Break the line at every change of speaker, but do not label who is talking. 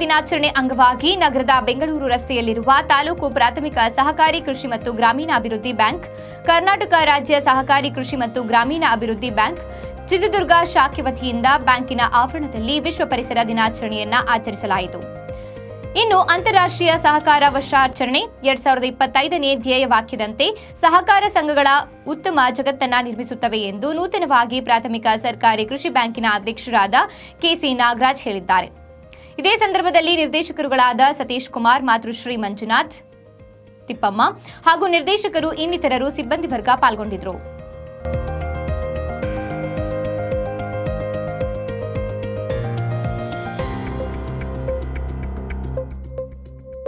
ದಿನಾಚರಣೆ ಅಂಗವಾಗಿ ನಗರದ ಬೆಂಗಳೂರು ರಸ್ತೆಯಲ್ಲಿರುವ ತಾಲೂಕು ಪ್ರಾಥಮಿಕ ಸಹಕಾರಿ ಕೃಷಿ ಮತ್ತು ಗ್ರಾಮೀಣಾಭಿವೃದ್ಧಿ ಬ್ಯಾಂಕ್, ಕರ್ನಾಟಕ ರಾಜ್ಯ ಸಹಕಾರಿ ಕೃಷಿ ಮತ್ತು ಗ್ರಾಮೀಣ ಅಭಿವೃದ್ಧಿ ಬ್ಯಾಂಕ್, ಚಿತ್ರದುರ್ಗ ಶಾಖೆ ವತಿಯಿಂದ ಬ್ಯಾಂಕಿನ ಆವರಣದಲ್ಲಿ ವಿಶ್ವ ಪರಿಸರ ದಿನಾಚರಣೆಯನ್ನ ಆಚರಿಸಲಾಯಿತು. ಇನ್ನು ಅಂತಾರಾಷ್ಟ್ರೀಯ ಸಹಕಾರ ವರ್ಷಾಚರಣೆ ಎರಡ್ ಸಾವಿರದ ಇಪ್ಪತ್ತೈದನೇ ಧ್ಯೇಯ ವಾಕ್ಯದಂತೆ ಸಹಕಾರ ಸಂಘಗಳ ಉತ್ತಮ ಜಗತ್ತನ್ನ ನಿರ್ಮಿಸುತ್ತವೆ ಎಂದು ನೂತನವಾಗಿ ಪ್ರಾಥಮಿಕ ಸರ್ಕಾರಿ ಕೃಷಿ ಬ್ಯಾಂಕಿನ ಅಧ್ಯಕ್ಷರಾದ ಕೆಸಿ ನಾಗರಾಜ್ ಹೇಳಿದ್ದಾರೆ. ಇದೇ ಸಂದರ್ಭದಲ್ಲಿ ನಿರ್ದೇಶಕರುಗಳಾದ ಸತೀಶ್ ಕುಮಾರ್ ಮಾತೃಶ್ರೀ ಮಂಜುನಾಥ್ ತಿಪ್ಪಮ್ಮ ಹಾಗೂ ನಿರ್ದೇಶಕರು ಇನ್ನಿತರರು ಸಿಬ್ಬಂದಿ ವರ್ಗ ಪಾಲ್ಗೊಂಡಿದ್ದರು.